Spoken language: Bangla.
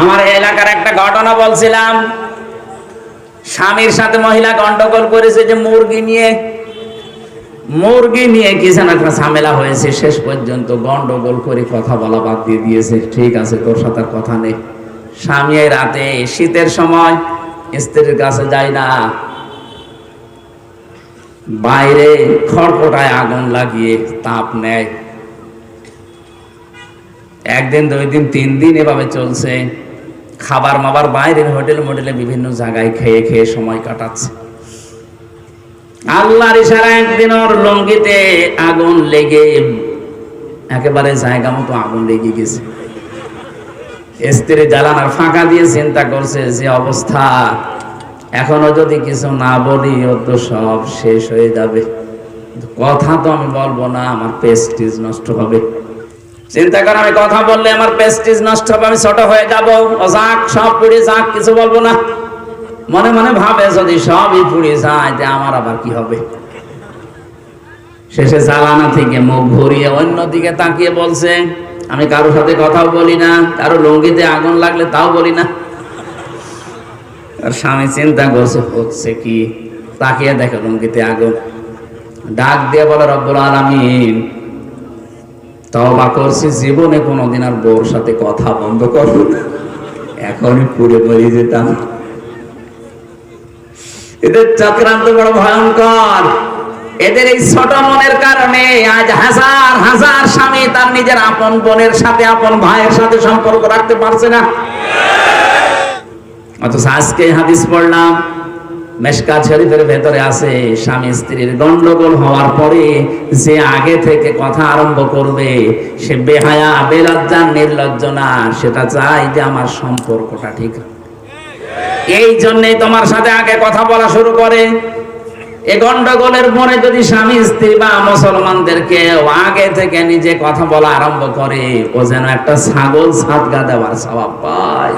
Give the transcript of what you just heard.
আমার এলাকার একটা ঘটনা বলছিলাম। স্বামীর সাথে মহিলা গন্ডগোল করেছে যে মুরগি নিয়ে মুরগি নিয়ে কি যেন একটা ঝামেলা হয়েছে, শেষ পর্যন্ত গন্ডগোল করে কথা বলা বাদ দিয়ে দিয়েছে। ঠিক আছে, তোর সাথে কথা নেই। স্বামী রাতে শীতের সময় স্ত্রীর কাছে যায় না। বাইরে খড়পটায় আগুন লাগিয়ে তাপ নেয়। একদিন, দুই দিন, তিন দিন এভাবে চলছে। খাবার মাবার বাইরের হোটেল মোটেলে বিভিন্ন জায়গায় খেয়ে খেয়ে সময় কাটাচ্ছে। আল্লাহর ইশারা একদিন ওর লঙ্গিতে আগুন লেগে, একেবারে জায়গা মতো আগুন লেগে গেছে। স্ত্রী জ্বালানার ফাঁকা দিয়ে চিন্তা করছে যে অবস্থা, এখনও যদি কিছু না বলি, ও তো সব শেষ হয়ে যাবে। কথা তো আমি বলব না, আমার পেস্টিজ নষ্ট হবে। চিন্তা করে আমি কথা বললে আমার পেস্টিজ নষ্ট হবে, আমি ছোট হয়ে যাব। যাক, সব পুড়ে যাক, কিছু বলব না। মনে মনে ভাবে, যদি সবই পুড়ে যায় যে আমার আবার কি হবে? শেষে জ্বালানা থেকে মুখ ঘুরিয়ে অন্য দিকে তাকিয়ে বলছে, আমি কারোর সাথে কথাও বলি না, কারও লঙ্গিতে আগুন লাগলে তাও বলি না। আর স্বামী চিন্তা করছে, হচ্ছে কি? তাকিয়ে দেখে লঙ্গিতে আগুন। ডাক দিয়ে বলে, রব্বুল আলামিন। তবা করছি, জীবনে কোনোদিন আর বউর সাথে কথা বন্ধ করব না। এখনই পুড়ে মরে যেতাম। এদের চক্রান্ত বড় ভয়ঙ্কর। এদের এই ছোট মনের কারণে আজ হাজার হাজার স্বামী তার নিজের আপন বোনের সাথে, আপন ভাইয়ের সাথে সম্পর্ক রাখতে পারছে না। অথচ আজকে হাদিস পড়লাম মেশকাত শরীফের ভেতরে আছে, স্বামী স্ত্রীর গন্ডগোল হওয়ার পরে যে আগে থেকে কথা আরম্ভ করবে, সে বেহায়া, বেলজ্জা, নির্লজ্জ না, সেটা চাই যে আমার সম্পর্কটা ঠিক এই জন্যই তোমার সাথে আগে কথা বলা শুরু করে। এ গন্ডগোলের মনে যদি স্বামী স্ত্রী বা মুসলমানদেরকে আগে থেকে নিজে কথা বলা আরম্ভ করে, ও যেন একটা ছাগল সাদগা দেওয়ার স্বভাব পায়।